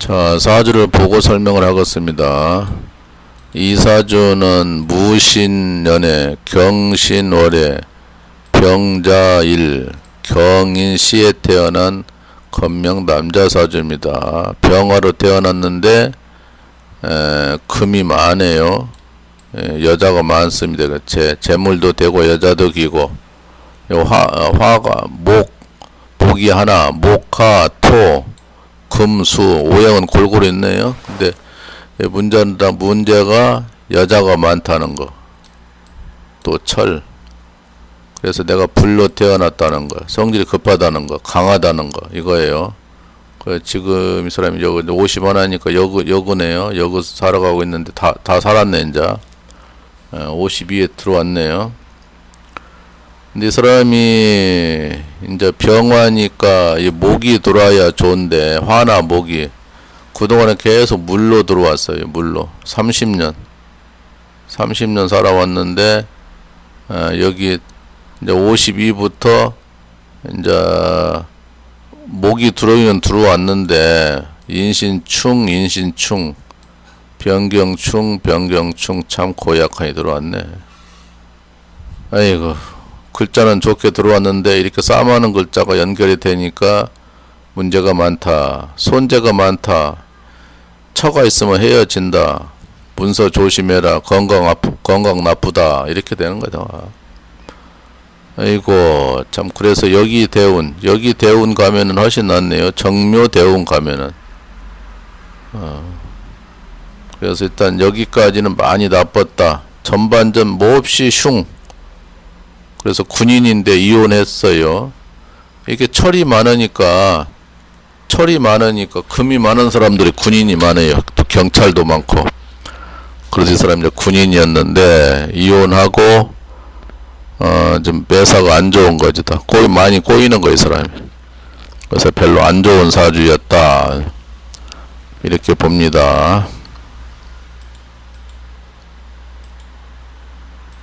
자, 사주를 보고 설명을 하겠습니다. 이 사주는 무신년에 경신월에 병자일 경인시에 태어난 건명 남자 사주입니다. 병화로 태어났는데 에, 금이 많아요. 에, 여자가 많습니다. 그 재, 재물도 되고 여자도 기고 요 화, 어, 화가 목 복이 하나 목화 토 금수 오행은 골고루 있네요. 근데 이 문제다 문제가 여자가 많다는 거. 또 철. 그래서 내가 불로 태어났다는 거. 성질이 급하다는 거. 강하다는 거. 이거예요. 그 지금 이 사람이 여기 50원 하니까 여그 여그네요. 여그 살아가고 있는데 다 다 살았네 이제. 52에 들어왔네요. 근데 이 사람이 이제 병화니까 이 목이 들어와야 좋은데 화나 목이 그동안에 계속 물로 들어왔어요. 물로 30년 30년 살아왔는데 어, 여기 이제 52부터 이제 목이 들어오면 들어왔는데 인신충 인신충 변경충 변경충 참 고약하게 들어왔네. 아이고 글자는 좋게 들어왔는데 이렇게 싸움하는 글자가 연결이 되니까 문제가 많다. 손재가 많다. 처가 있으면 헤어진다. 문서 조심해라. 건강 아프, 건강 나쁘다. 이렇게 되는 거다. 아이고 참 그래서 여기 대운 여기 대운 가면은 훨씬 낫네요. 정묘 대운 가면은. 어. 그래서 일단 여기까지는 많이 나빴다. 전반전 몹시 흉. 그래서 군인인데 이혼했어요. 이게 철이 많으니까 철이 많으니까 금이 많은 사람들이 군인이 많아요. 또 경찰도 많고. 그래서 이 사람이 이제 군인이었는데 이혼하고 어좀 매사가 안 좋은 거지 다. 꼬이 많이 꼬이는 거이 사람이. 그래서 별로 안 좋은 사주였다. 이렇게 봅니다.